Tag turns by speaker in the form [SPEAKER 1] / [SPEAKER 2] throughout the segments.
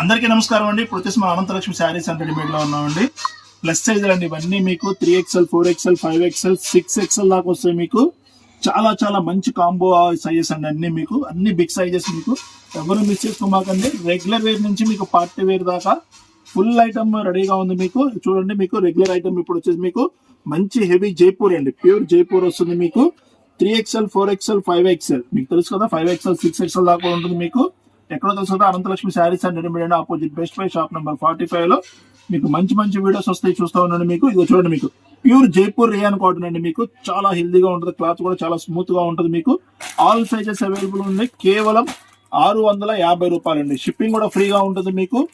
[SPEAKER 1] అందరికీ నమస్కారం అండి. ఇప్పుడు వచ్చేసి మా అనంతలక్ష్మి శారీస్ అండ్ రెడీమేడ్లో ఉన్నామండి. ప్లస్ సైజ్ అండి ఇవన్నీ మీకు three XL four XL five XL six XL దాకా వస్తాయి మీకు. చాలా చాలా మంచి కాంబో సైజెస్ అండి అన్ని మీకు. అన్ని బిగ్ సైజెస్ మీకు. ఎవరు మిస్ చేసుకోమాకండి. రెగ్యులర్ వేర్ నుంచి మీకు పార్టీ వేర్ దాకా ఫుల్ ఐటమ్ రెడీగా ఉంది మీకు. చూడండి మీకు రెగ్యులర్ ఐటమ్ ఇప్పుడు వచ్చేసి మీకు మంచి హెవీ జైపూర్ అండి. ప్యూర్ జైపూర్ వస్తుంది మీకు. Three XL four XL five XL మీకు తెలుసు కదా ఫైవ్ ఎక్స్ఎల్ సిక్స్ ఎక్స్ఎల్ దాకా ఉంటుంది మీకు. ఎక్కడో తెలుసు కదా Ananthalakshmi sarees and readymade opposite Best Buy shop number forty ఫైవ్లో మీకు మంచి మంచి వీడియోస్ వస్తాయి చూస్తా ఉండండి మీకు. ఇది చూడండి మీకు. ప్యూర్ జైపూర్ రియాన్ కాటన్ అండి మీకు. చాలా హెల్దీగా ఉంటుంది. క్లాత్ కూడా చాలా స్మూత్గా ఉంటుంది మీకు. ఆల్ సైజెస్ అవైలబుల్ ఉన్నాయి. కేవలం ఆరు వందల యాభై రూపాయలండి షిప్పింగ్ కూడా ఫ్రీగా ఉంటుంది మీకు.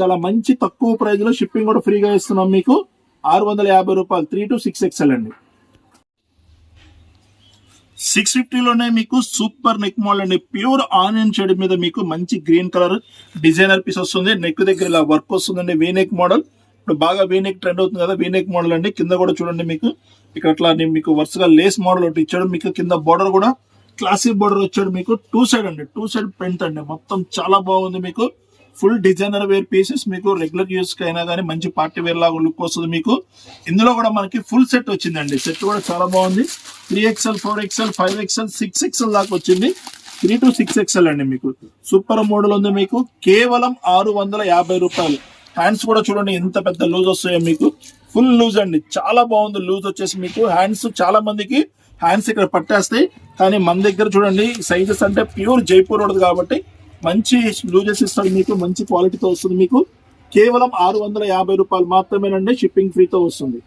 [SPEAKER 1] చాలా మంచి తక్కువ ప్రైస్లో షిప్పింగ్ కూడా ఫ్రీగా ఇస్తున్నాం మీకు. ఆరు వందల యాభై రూపాయలు. త్రీ టు సిక్స్ ఎక్స్ఎల్ అండి. సిక్స్ ఫిఫ్టీలోనే మీకు సూపర్ నెక్ మోడల్ అండి. ప్యూర్ ఆనియన్ షేడ్ మీద మీకు మంచి గ్రీన్ కలర్ డిజైనర్ పీస్ వస్తుంది. నెక్ దగ్గర ఇలా వర్క్ వస్తుందండి. V neck model. ఇప్పుడు బాగా వీ నెక్ ట్రెండ్ అవుతుంది కదా వీ నెక్ మోడల్ అండి. కింద కూడా చూడండి మీకు. ఇక్కడ అట్లా మీకు వరుసగా లేస్ మోడల్ ఒకటి ఇచ్చాడు. మీకు కింద బోర్డర్ కూడా క్లాసిక్ బోర్డర్ వచ్చాడు మీకు. టూ సైడ్ అండి. టూ సైడ్ ప్రింట్ అండి. మొత్తం చాలా బాగుంది మీకు. ఫుల్ డిజైనర్ వేర్ పీసెస్ మీకు రెగ్యులర్ యూస్కి అయినా కానీ మంచి పార్టీ వేర్ లాగా లుక్ వస్తుంది మీకు. ఇందులో కూడా మనకి ఫుల్ సెట్ వచ్చిందండి. సెట్ కూడా చాలా బాగుంది. Three XL four XL five XL six XL దాకా వచ్చింది. త్రీ టు సిక్స్ ఎక్స్ఎల్ అండి మీకు. సూపర్ మోడల్ ఉంది మీకు. కేవలం ఆరు వందల యాభై రూపాయలు. హ్యాండ్స్ కూడా చూడండి ఎంత పెద్ద లూజ్ వస్తాయో మీకు. ఫుల్ లూజ్ అండి. చాలా బాగుంది లూజ్ వచ్చేసి మీకు. హ్యాండ్స్ చాలా మందికి హ్యాండ్స్ ఇక్కడ పట్టేస్తాయి. కానీ మన దగ్గర చూడండి సైజెస్ అంటే ప్యూర్ జైపూర్ ఉండదు కాబట్టి మంచి లూజెస్ ఇస్తాడు మీకు మంచి క్వాలిటీతో వస్తుంది మీకు. కేవలం ఆరు వందల యాభై రూపాయలు మాత్రమేనండి షిప్పింగ్ ఫ్రీతో వస్తుంది.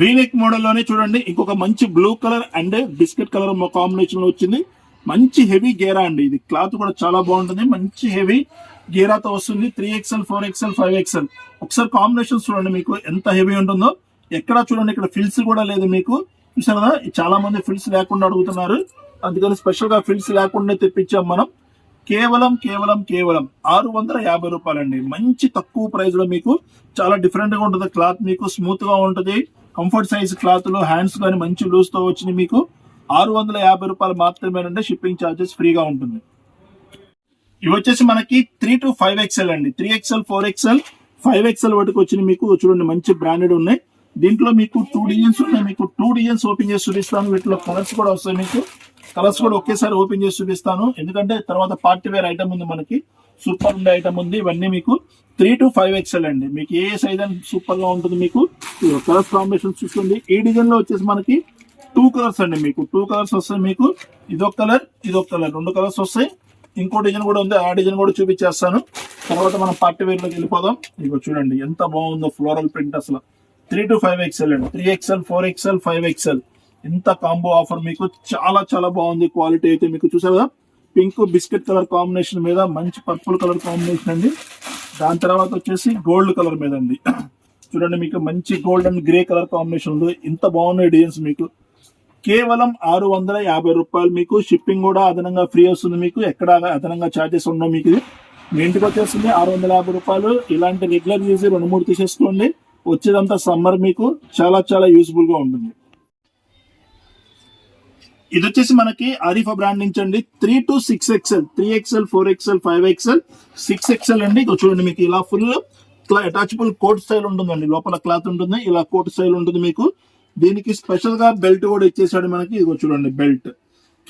[SPEAKER 1] వీనెక్ మోడల్లోనే చూడండి ఇంకొక మంచి blue colour and biscuit colour కాంబినేషన్లో వచ్చింది. మంచి హెవీ గేరా అండి ఇది. క్లాత్ కూడా చాలా బాగుంటుంది. మంచి హెవీ గేరాతో వస్తుంది. Three XL four XL five XL ఒకసారి కాంబినేషన్ చూడండి మీకు ఎంత హెవీ ఉంటుందో. ఎక్కడ చూడండి ఇక్కడ ఫిల్స్ కూడా లేదు మీకు. చూసారు కదా చాలా మంది ఫిల్స్ లేకుండా అడుగుతున్నారు. అందుకని స్పెషల్గా ఫిల్స్ లేకుండా తెప్పించాం మనం. కేవలం కేవలం కేవలం ఆరు వందల యాభై రూపాయలండి. మంచి తక్కువ ప్రైస్లో మీకు చాలా డిఫరెంట్గా ఉంటుంది. క్లాత్ మీకు స్మూత్గా ఉంటుంది. కంఫర్ట్ సైజ్ క్లాత్లో హ్యాండ్స్ కానీ మంచి లూజ్తో వచ్చింది మీకు. ఆరు వందల యాభై రూపాయలు మాత్రమేనంటే షిప్పింగ్ ఛార్జెస్ ఫ్రీగా ఉంటుంది. ఇవి వచ్చేసి మనకి త్రీ టు ఫైవ్ ఎక్స్ఎల్ అండి. Three XL four XL five XL వరకు వచ్చినాయి మీకు. చూడండి మంచి బ్రాండెడ్ ఉన్నాయి. దీంట్లో మీకు టూ డిజైన్స్ ఉన్నాయి. మీకు టూ డిజైన్స్ ఓపెన్ చేసి చూపిస్తాను. వీటిలో కలర్స్ కూడా వస్తాయి మీకు. కలర్స్ కూడా ఒకేసారి ఓపెన్ చేసి చూపిస్తాను. ఎందుకంటే తర్వాత పార్టీ వేర్ ఐటమ్ ఉంది మనకి. సూపర్ ఉండే ఐటమ్ ఉంది. ఇవన్నీ మీకు త్రీ టు ఫైవ్ ఎక్స్ఎల్ అండి. మీకు ఏ సైజ్ అని సూపర్గా ఉంటుంది మీకు. కలర్స్ కాంబినేషన్ చూస్తుంది ఈ డిజైన్లో వచ్చేసి మనకి టూ కలర్స్ అండి మీకు. టూ కలర్స్ వస్తాయి మీకు. ఇదొక కలర్ ఇదొక కలర్ రెండు కలర్స్ వస్తాయి. ఇంకో డిజైన్ కూడా ఉంది. ఆ డిజైన్ కూడా చూపించేస్తాను. తర్వాత మనం పార్టీ వేర్లోకి వెళ్ళిపోదాం. ఇక చూడండి ఎంత బాగుందో ఫ్లోరల్ ప్రింట్ అసలు. త్రీ టు ఫైవ్ ఎక్స్ఎల్ అండి. Three XL four XL five XL. ఇంత కాంబో ఆఫర్ మీకు చాలా చాలా బాగుంది. క్వాలిటీ అయితే మీకు చూసారు కదా? పింక్ బిస్కెట్ కలర్ కాంబినేషన్ మీద మంచి పర్పుల్ కలర్ కాంబినేషన్ అండి. దాని తర్వాత వచ్చేసి గోల్డ్ కలర్ మీద అండి. చూడండి మీకు మంచి gold and grey colour combination ఉంది. ఇంత బాగున్నాయి డిజైన్స్ మీకు. కేవలం ఆరు వందల యాభై రూపాయలు మీకు. షిప్పింగ్ కూడా అదనంగా ఫ్రీ వస్తుంది మీకు. ఎక్కడ అదనంగా ఛార్జెస్ ఉండవు మీకు మీ ఇంటికి వచ్చేస్తుంది ఆరు వందల యాభై రూపాయలు. ఇలాంటి రెగ్యులర్ చేసి రెండు మూడు తీసేసుకోండి. వచ్చేదంతా సమ్మర్ మీకు. చాలా చాలా యూస్ఫుల్గా ఉంటుంది. ఇది వచ్చేసి మనకి ఆరిఫా బ్రాండ్ నుంచి అండి. Three to six XL three XL four XL five XL six XL అండి. చూడండి మీకు ఇలా ఫుల్ అటాచబుల్ కోట్ స్టైల్ ఉంటుందండి. లోపల క్లాత్ ఉంటుంది. ఇలా కోట్ స్టైల్ ఉంటుంది మీకు. దీనికి స్పెషల్గా బెల్ట్ కూడా ఇచ్చేసాడు మనకి. ఇదిగో చూడండి బెల్ట్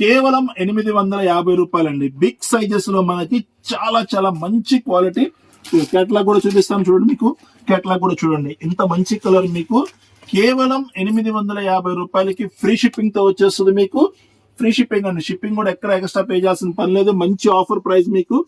[SPEAKER 1] కేవలం ఎనిమిది వందల యాభై రూపాయలండి. బిగ్ సైజెస్లో మనకి చాలా చాలా మంచి క్వాలిటీ కేటలాగ్ కూడా చూపిస్తాను చూడండి మీకు. కేటలాగ్ కూడా చూడండి. ఇంత మంచి కలర్ మీకు. కేవలం ఎనిమిది వందల యాభై రూపాయలకి ఫ్రీ షిప్పింగ్తో వచ్చేస్తుంది మీకు. ఫ్రీ షిప్పింగ్ అండి. షిప్పింగ్ కూడా ఎక్కడ ఎక్స్ట్రా పే చేయాల్సిన పని లేదు. మంచి ఆఫర్ ప్రైస్ మీకు.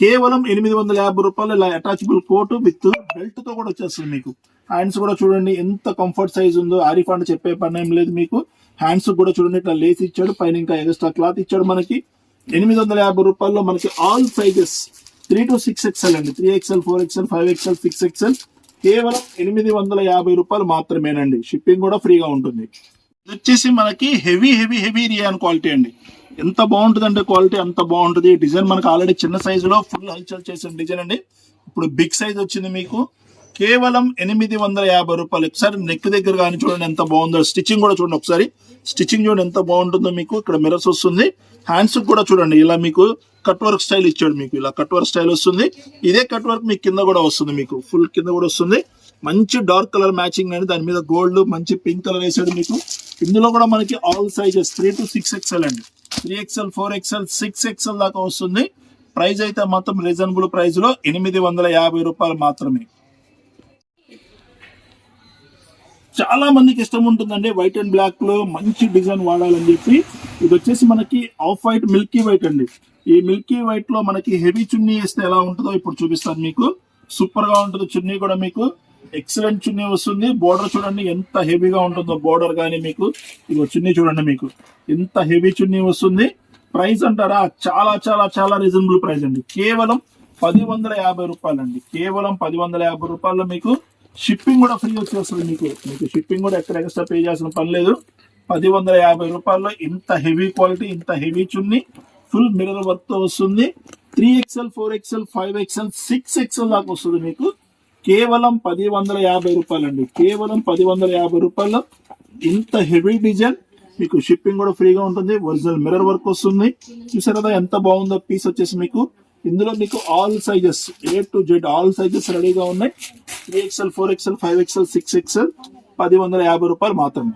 [SPEAKER 1] కేవలం ఎనిమిది వందల యాభై రూపాయలు ఇలా అటాచబుల్ కోట్ విత్ బెల్ట్తో కూడా వచ్చేస్తుంది మీకు. హ్యాండ్స్ కూడా చూడండి. ఎంత కంఫర్ట్ సైజ్ ఉందో. ఆరిఫ్ అంటే చెప్పే పని ఏం లేదు మీకు. హ్యాండ్స్ కూడా చూడండి. ఇట్లా లేస్ ఇచ్చాడు. పైన ఇంకా ఎక్స్ట్రా క్లాత్ ఇచ్చాడు మనకి. ఎనిమిది వందల యాభై రూపాయల్లో మనకి all sizes three to six XL అండి. Three XL four XL five XL six XL కేవలం ఎనిమిది వందల యాభై రూపాయలు మాత్రమేనండి. షిప్పింగ్ కూడా ఫ్రీగా ఉంటుంది. ఇది వచ్చేసి మనకి heavy heavy heavy rayon quality అండి. ఎంత బాగుంటుంది అంటే క్వాలిటీ అంత బాగుంటుంది. డిజైన్ మనకి ఆల్రెడీ చిన్న సైజులో ఫుల్ హల్చల్ చేసిన డిజైన్ అండి. ఇప్పుడు బిగ్ సైజ్ వచ్చింది మీకు. కేవలం ఎనిమిది వందల యాభై రూపాయలు. ఒకసారి నెక్ దగ్గర కానీ చూడండి ఎంత బాగుందో. స్టిచ్చింగ్ కూడా చూడండి ఒకసారి. స్టిచ్చింగ్ చూడండి ఎంత బాగుంటుందో మీకు. ఇక్కడ మిరర్స్ వస్తుంది. హ్యాండ్స్ కూడా చూడండి. ఇలా మీకు కట్ వర్క్ స్టైల్ ఇచ్చాడు మీకు. ఇలా కట్ వర్క్ స్టైల్ వస్తుంది. ఇదే కట్ వర్క్ మీకు కింద కూడా వస్తుంది మీకు. ఫుల్ కింద కూడా వస్తుంది. మంచి డార్క్ కలర్ మ్యాచింగ్ అండి దాని మీద గోల్డ్ మంచి పింక్ కలర్ వేసాడు మీకు. ఇందులో కూడా మనకి all sizes three to six XL అండి. Three XL four XL six XL దాకా వస్తుంది. ప్రైస్ అయితే మొత్తం రీజనబుల్ ప్రైస్లో ఎనిమిది వందల యాభై రూపాయలు మాత్రమే. చాలా మందికి ఇష్టం ఉంటుందండి. వైట్ అండ్ బ్లాక్లో మంచి డిజైన్ వాడాలని చెప్పి. ఇది వచ్చేసి మనకి ఆఫ్ వైట్ మిల్కీ వైట్ అండి. ఈ మిల్కీ వైట్లో మనకి హెవీ చున్నీ వేస్తే ఎలా ఉంటుందో ఇప్పుడు చూపిస్తాను మీకు. సూపర్గా ఉంటుంది చున్నీ కూడా మీకు. ఎక్సలెంట్ చున్నీ వస్తుంది. బోర్డర్ చూడండి ఎంత హెవీగా ఉంటుందో బోర్డర్ కానీ మీకు. ఇగో చున్నీ చూడండి మీకు. ఎంత హెవీ చున్నీ వస్తుంది. ప్రైస్ అంటారా? చాలా చాలా చాలా రీజనబుల్ ప్రైస్ అండి. కేవలం పది వందల యాభై రూపాయలు అండి కేవలం పది వందల యాభై రూపాయల్లో మీకు షిప్పింగ్ కూడా ఫ్రీ వచ్చేస్తుంది మీకు. మీకు షిప్పింగ్ కూడా ఎక్కడ ఎక్స్ట్రా పే చేయాల్సిన పని లేదు. పది వందల యాభై రూపాయల్లో ఇంత హెవీ క్వాలిటీ ఇంత heavy chunni full mirror work వస్తుంది. Three XL four XL five XL six XL దాకా వస్తుంది మీకు. కేవలం పది వందల యాభై రూపాయలండి. కేవలం పది వందల యాభై రూపాయల్లో ఇంత హెవీ డిజైన్ మీకు షిప్పింగ్ కూడా ఫ్రీగా ఉంటుంది. ఒరిజినల్ మిర్రర్ వర్క్ వస్తుంది. చూసారు కదా ఎంత బాగుందో పీస్ వచ్చేసి మీకు. ఇందులో మీకు all sizes A to Z all sizes రెడీగా ఉన్నాయి. Three XL four XL five XL six XL పది వందల యాభై రూపాయలు మాత్రమే.